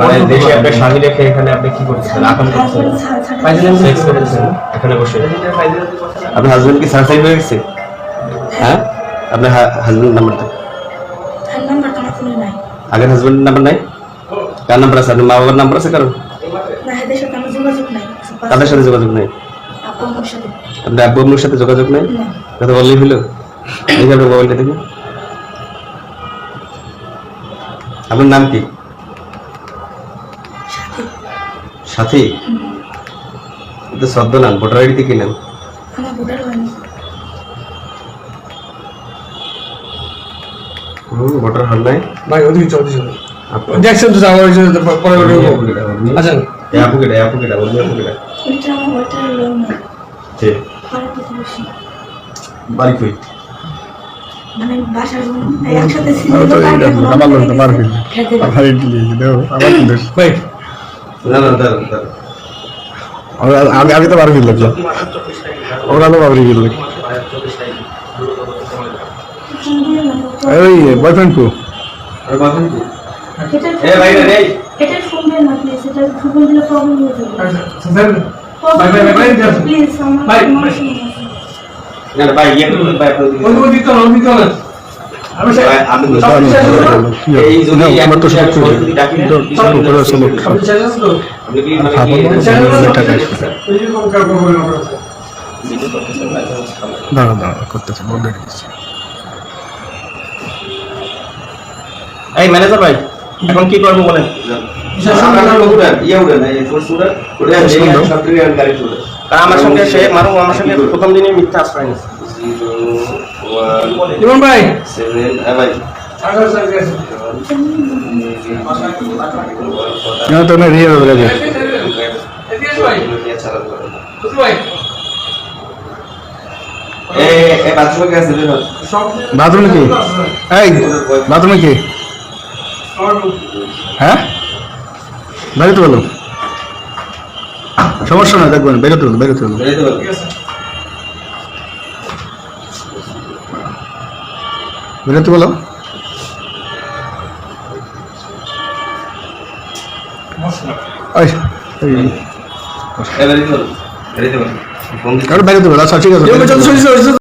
মানে দেশে স্বামী রেখে এখানে আপনি কি করতেছেন আকাম করতেছেন সেক্স করতেছেন এখানে বসে। আপনার হাজবেন্ড কি হয়ে গেছে? হ্যাঁ। আপনার হাজবেন্ড নাম্বারটা নাম্বার তো আমার ফোনে নাই। আগের হাজবেন্ডের নাম্বার নাই? কার নাম্বার আছে? আপনার মা বাবার নাম্বার আছে তাদের সাথে যোগাযোগ নেই? আপু আমার সাথে। আপনার আব্বু আম্মুর সাথে যোগাযোগ নেই? কথা বললেই হলো। দেখি আপনার মোবাইলটা দেখি আপনার নাম কি? সাথী এটা শব্দ নাম ভোটার আইডিতে কি নাম? ভোটার হল নাই? ভাই ওদিকে চল দেখছেন তো আমার পরে ওটা আচ্ছা। কেটা কেটা কেটা বাড়ি কই? মানে বাসার একসাথে ছিল। আমার আমার খেতে আমার ইডলি দেও আমার না না দাঁড়ান দাঁড়ান। আমি আমি তো মারপিট লাগলাম ওরা তো মারপিট গেল ওই বয়ফ্রেন্ড কো আর বাসন কি এ ভাই রে। এটা ফোন দেন না প্লিজ এটা ফোন দিলে প্রবলেম হয়ে যাবে। ভাই ভাই ভাই ভাই প্লিজ আমার ভাই, আমার ভাই। সমস্যা আছে। না ভাই ইয়ে ভাই দিকে। ওই দাঁড়া দাঁড়া করতেছে বন্ধ এই ম্যানেজার ভাই এখন কি করব বলেন? আমার সঙ্গে সে মারু আমার সঙ্গে প্রথম দিনই মিথ্যা আশ্রয় নিচ্ছে ইমন ভাই। রিয়ে হয়ে বাথরুমে কি এই বাথরুমে কি? হ্যাঁ? বেরোতে বলো। সমস্যা না দেখবেন বেরোতে বলো। বেরোতে বলো। বেরোতে বলো। বেরোতে বলো। আচ্ছা ঠিক আছে।